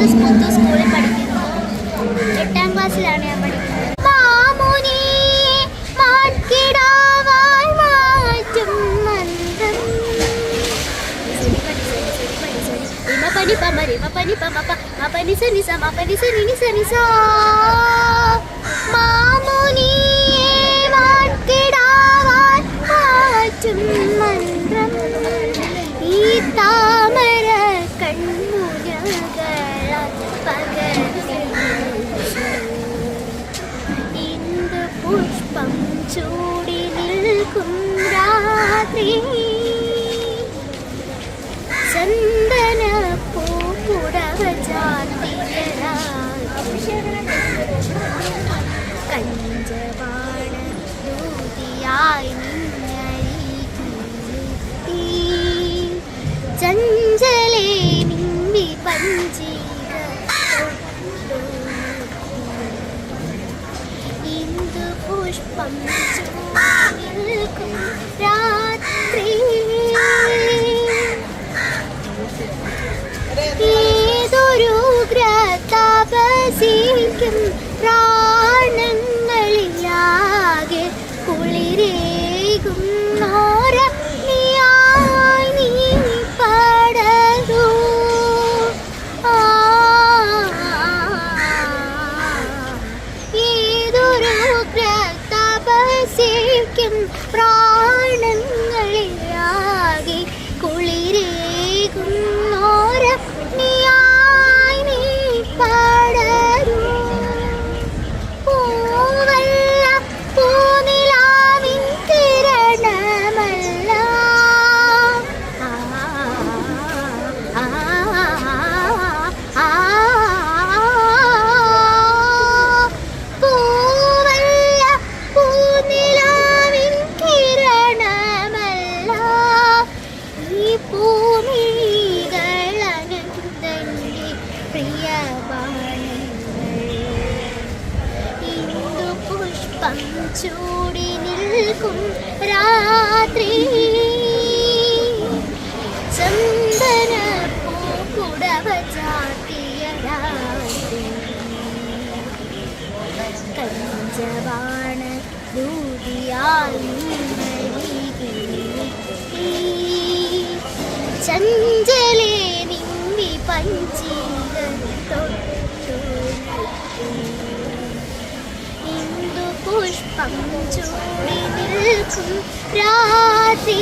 Joseph പുത്തു സ്കൂളിൽ പഠിക്കുന്നു nih, ക്ലാസ്സിലാണ് ഞാൻ പഠിക്കുന്നത് nih, pamari, papani pamapa, nih, sanisa, papani sanini sanisa. ചന്ദന പൂപ്പുടവ കഞ്ചവാണ ദൂതിയായി നിന്നരികിലെത്തി ചഞ്ചലേ നിമ്പി പഞ്ചീക ഇന്ദു പുഷ്പം പ്രാണങ്ങളിലാകെ കുളിരേകും ഈ പുഷ്പം ചൂടി നിൽക്കും രാത്രി. ചന്ദന പൂക്കുടവ ചാത്തിയ രാത്രി കഞ്ചവാണ ദൂതിയായി പുഷ്പം ചൂടി നിൽക്കും രാത്രി.